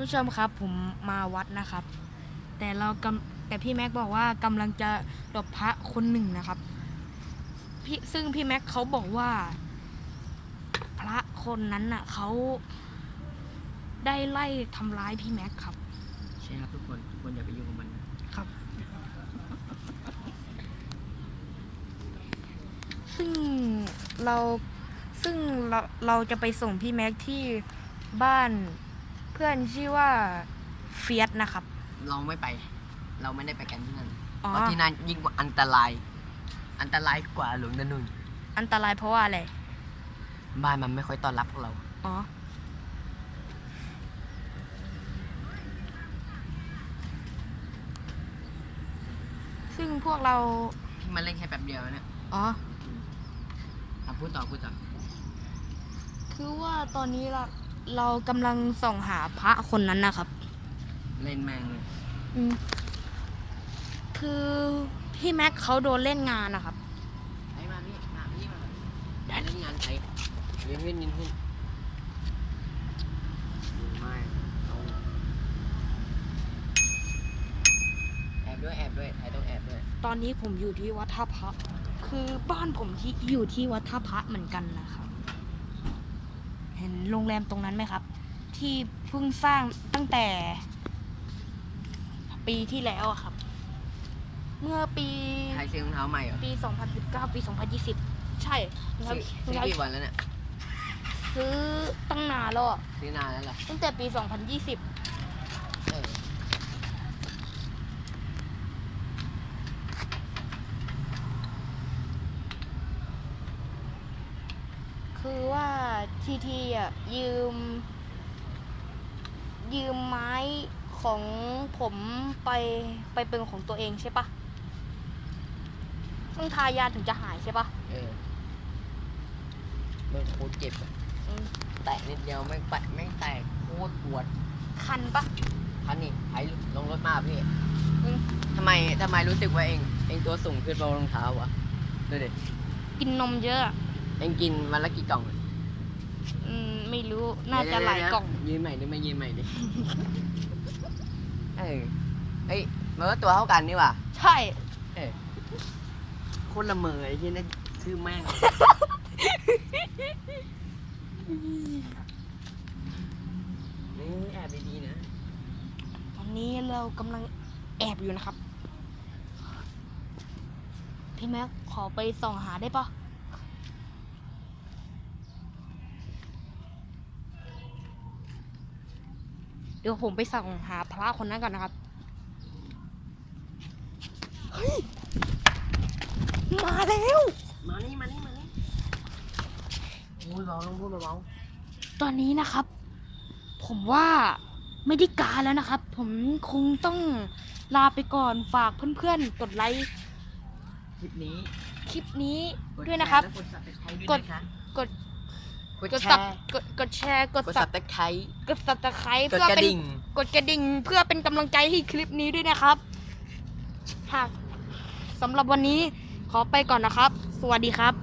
ผู้ชมครับผมมาวัดนะครับ แต่เรากำแต่พี่แม็กบอกว่ากำลังจะดบพระคนหนึ่งนะครับพี่ซึ่งพี่แม็กเขาบอกว่า พระคนนั้นน่ะเขาได้ไล่ทำร้ายพี่แม็กครับ ใช่ครับทุกคนทุกคนอย่าไปยุ่งกับมันนะครับ ซึ่งเราซึ่งเราเราจะไปส่งพี่แม็กที่บ้านเพื่อนชื่อว่าเฟียสนะครับ เราไม่ไป เราไม่ได้ไปกันที่นั่นอ๋อ เพราะที่นั่นยิ่งกว่าอันตราย อันตรายกว่าหลวงนานุนอันตรายเพราะว่าอะไร บ้านมันไม่ค่อยต้อนรับพวกเรา อ๋อ ซึ่งพวกเราที่มาเล่นแค่แป๊บเดียวเนี่ยอ๋อ อะพูดต่อพูดต่อ คือว่าตอนนี้เรา เรากำลังส่องหาพระคนนั้นนะครับ เล่นแม่งเลยอืมคือพี่แม็กเขาโดนเล่นงานนะครับ ไอ้มาพี่มาพี่มาได้เล่นงานใครเรียนขึ้นยินขึ้นไม่เอาแอบด้วยแอบด้วยไอ้ต้องแอบด้วยตอนนี้ผมอยู่ที่วัดท่าพระ คือบ้านผมที่อยู่ที่วัดท่าพระเหมือนกันนะครับ เห็นโรงแรมตรงนั้นไหมครับ ที่เพิ่งสร้างตั้งแต่ ปีที่แล้วอะครับ เมื่อปีใครซื้อรองเท้าใหม่เหรอปี 2019 ปี 2020 ใช่ครับซื้อซื้อกี่วันแล้วเนี่ยซื้อตั้งนานแล้วอะซื้อนานแล้วเหรอตั้งแต่ปี 2020 เออคือว่า ทีทีอะยืม ยืมไม้ของผมไปไปเป็นของตัวเองใช่ปะต้องทายาถึงจะหายใช่ปะเออมันโคตรเจ็บอะอืมแตะนิดเดียวแม่งแตะแม่งแตกโคตรปวดคันปะ คันนี่ไอ้ลงรถมาพี่อืม ทำไมทำไมรู้สึกว่าเองเองตัวสูงขึ้นเพราะรองเท้าวะดูดิกินนมเยอะอะเองกินวันละกี่กล่องอะ อืมไม่รู้น่าจะหลายกล่อง ยืนใหม่ดิไม่ยืนใหม่ดิเออเฮ้ยมันก็ตัวเท่ากันนี่หว่าใช่เออโคตรละเมอไอ้ที่นั่นชื่อแม่งนี่แอบดีๆนะตอนนี้เรากำลังแอบอยู่นะครับ พี่แม็กขอไปส่องหาได้ปะ เดี๋ยวผมไปส่องหาพระคนนั้นก่อนนะครับเฮ้ยมาแล้ว มานี่มานี่มานี่โอ้ยเบาลงพูดเบาตอนนี้นะครับ ผมว่าไม่ได้การแล้วนะครับ ผมคงต้องลาไปก่อนฝากเพื่อนๆ กดไลค์ๆคลิปนี้คลิปนี้กด้วยนะครับแชและกด subscribe ด้วยกดนะคะ กดกดกดแชสับร์กดกดแชร์กดกดสับ subscribe กดสับตะไคร้กดเพื่อกระเป็นดิ่ง กดกระดิ่งเพื่อเป็นกำลังใจให้คลิปนี้ด้วยนะครับหากสำหรับวันนี้ขอไปก่อนนะครับ สวัสดีครับ